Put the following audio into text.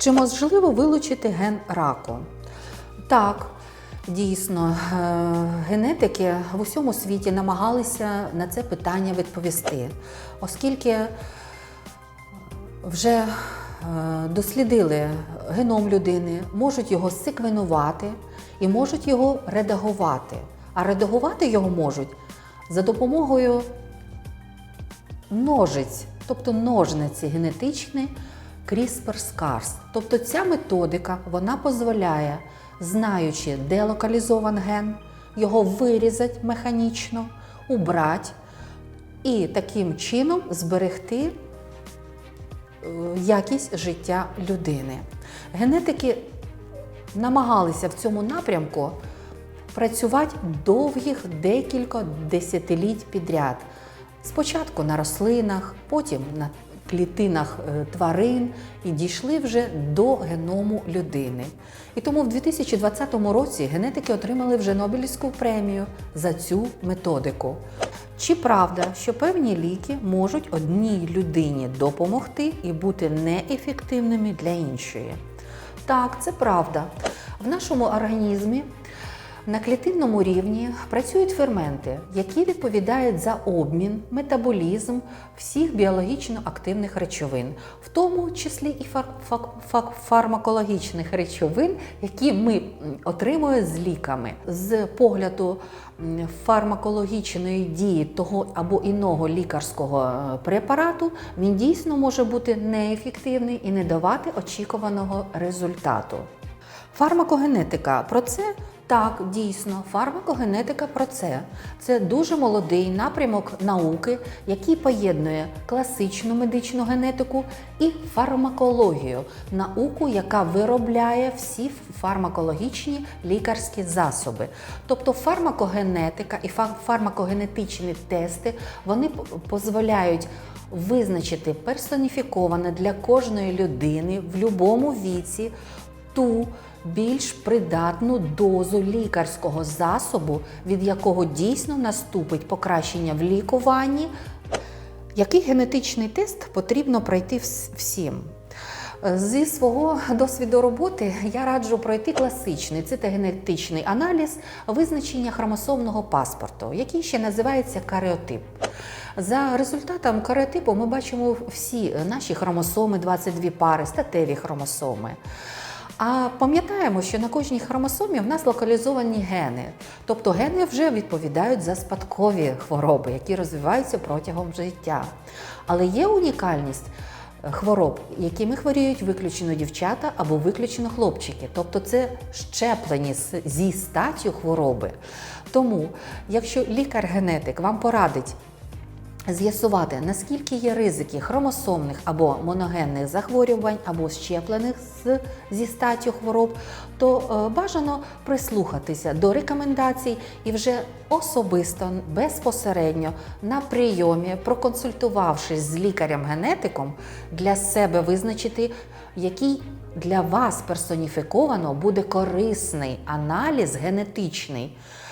Чи можливо вилучити ген раку? Так, дійсно, е, генетики в усьому світі намагалися на це питання відповісти, оскільки вже е, дослідили геном людини, можуть його секвенувати і можуть його редагувати. А редагувати його можуть за допомогою ножиць, тобто ножниці генетичні CRISPR-Cas. Тобто ця методика вона дозволяє, знаючи, де локалізований ген, його вирізати механічно, убрати і таким чином зберегти е, якість життя людини. Генетики намагалися в цьому напрямку працювати довгих декілька десятиліть підряд. Спочатку на рослинах, потім на клітинах е, тварин і дійшли вже до геному людини. І тому в 2020 році генетики отримали вже Нобелівську премію за цю методику. Чи правда, що певні ліки можуть одній людині допомогти і бути неефективними для іншої? Так, це правда. В нашому організмі на клітинному рівні працюють ферменти, які відповідають за обмін, метаболізм всіх біологічно активних речовин, в тому числі і фар- фак- фак- фармакологічних речовин, які ми отримуємо з ліками. З погляду фармакологічної дії того або іного лікарського е, препарату, він дійсно може бути неефективний і не давати очікуваного результату. Фармакогенетика про це так, дійсно, фармакогенетика про це. Це дуже молодий напрямок науки, який поєднує класичну медичну генетику і фармакологію, науку, яка виробляє всі фармакологічні лікарські засоби. Тобто фармакогенетика і фармакогенетичні тести вони дозволяють визначити персоніфіковане для кожної людини в будь-якому віці ту більш придатну дозу лікарського засобу, від якого дійсно наступить покращення в лікуванні. Який генетичний тест потрібно пройти всім? Зі свого досвіду роботи я раджу пройти класичний цитогенетичний аналіз визначення хромосомного паспорту, який ще називається каріотип. За результатом каріотипу ми бачимо всі наші хромосоми, 22 пари, статеві хромосоми. А пам'ятаємо, що на кожній хромосомі в нас локалізовані гени. Тобто гени вже відповідають за спадкові хвороби, які розвиваються протягом життя. Але є унікальність е, хвороб, якими хворіють виключено дівчата або виключено хлопчики. Тобто це щеплені зі статтю хвороби. Тому, якщо лікар-генетик вам порадить з'ясувати, наскільки є ризики хромосомних або моногенних захворювань, або щеплених з, зі статтю хвороб, то е, бажано прислухатися до рекомендацій і вже особисто, безпосередньо на прийомі, проконсультувавшись з лікарем-генетиком, для себе визначити, який для вас персоніфіковано буде корисний аналіз генетичний.